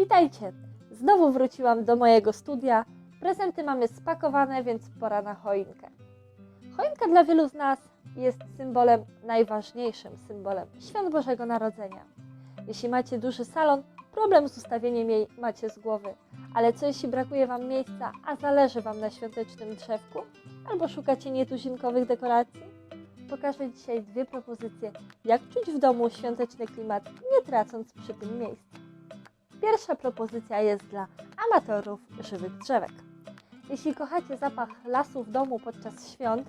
Witajcie! Znowu wróciłam do mojego studia. Prezenty mamy spakowane, więc pora na choinkę. Choinka dla wielu z nas jest symbolem, najważniejszym symbolem Świąt Bożego Narodzenia. Jeśli macie duży salon, problem z ustawieniem jej macie z głowy. Ale co jeśli brakuje Wam miejsca, a zależy Wam na świątecznym drzewku? Albo szukacie nietuzinkowych dekoracji? Pokażę dzisiaj dwie propozycje, jak czuć w domu świąteczny klimat, nie tracąc przy tym miejsca. Pierwsza propozycja jest dla amatorów żywych drzewek. Jeśli kochacie zapach lasu w domu podczas świąt,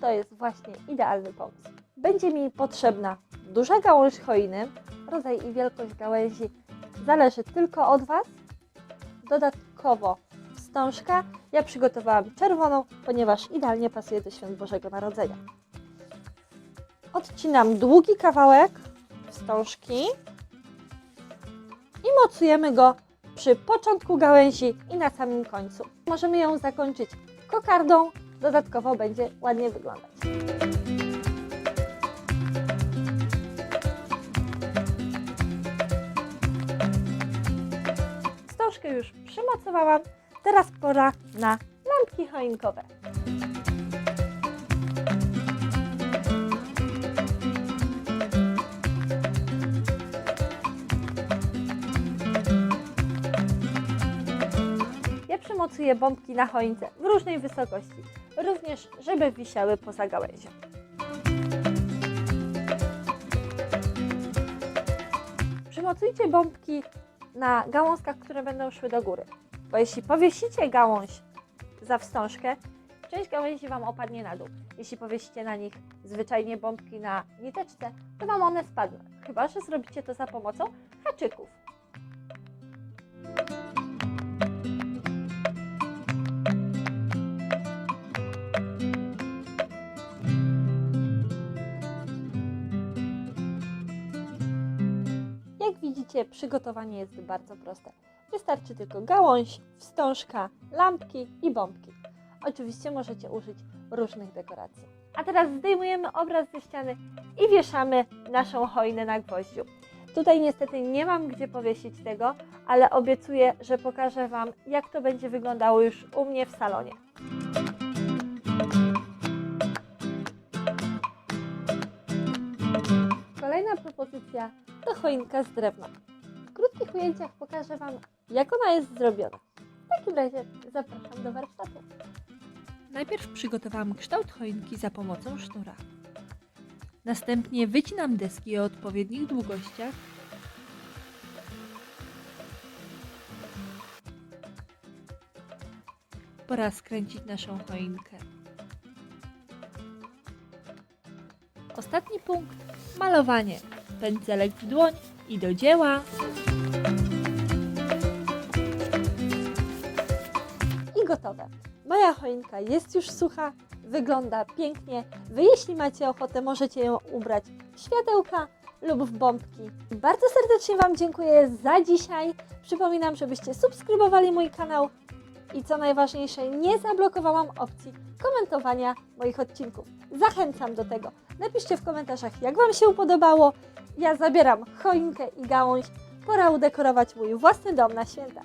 to jest właśnie idealny pomysł. Będzie mi potrzebna duża gałąź choiny, rodzaj i wielkość gałęzi zależy tylko od Was. Dodatkowo wstążka. Ja przygotowałam czerwoną, ponieważ idealnie pasuje do świąt Bożego Narodzenia. Odcinam długi kawałek wstążki mocujemy go przy początku gałęzi i na samym końcu. Możemy ją zakończyć kokardą, dodatkowo będzie ładnie wyglądać. Wstążkę już przymocowałam, teraz pora na lampki choinkowe. Przymocuję bombki na choince w różnej wysokości, również żeby wisiały poza gałęzią. Przymocujcie bombki na gałązkach, które będą szły do góry, bo jeśli powiesicie gałąź za wstążkę, część gałęzi Wam opadnie na dół. Jeśli powiesicie na nich zwyczajnie bombki na niteczce, to Wam one spadną, chyba że zrobicie to za pomocą haczyków. Widzicie, przygotowanie jest bardzo proste. Wystarczy tylko gałąź, wstążka, lampki i bombki. Oczywiście możecie użyć różnych dekoracji. A teraz zdejmujemy obraz ze ściany i wieszamy naszą choinę na gwoździu. Tutaj niestety nie mam gdzie powiesić tego, ale obiecuję, że pokażę Wam, jak to będzie wyglądało już u mnie w salonie. Kolejna propozycja to choinka z drewna. Krótkich ujęciach pokażę Wam, jak ona jest zrobiona. W takim razie zapraszam do warsztatu. Najpierw przygotowałam kształt choinki za pomocą sznura. Następnie wycinam deski o odpowiednich długościach. Pora skręcić naszą choinkę. Ostatni punkt malowanie. Pędzelek w dłoń i do dzieła. I gotowe. Moja choinka jest już sucha, wygląda pięknie. Wy, jeśli macie ochotę, możecie ją ubrać w światełka lub w bombki. Bardzo serdecznie Wam dziękuję za dzisiaj. Przypominam, żebyście subskrybowali mój kanał i co najważniejsze, nie zablokowałam opcji komentowania moich odcinków. Zachęcam do tego. Napiszcie w komentarzach, jak Wam się podobało. Ja zabieram choinkę i gałąź. Pora udekorować mój własny dom na święta.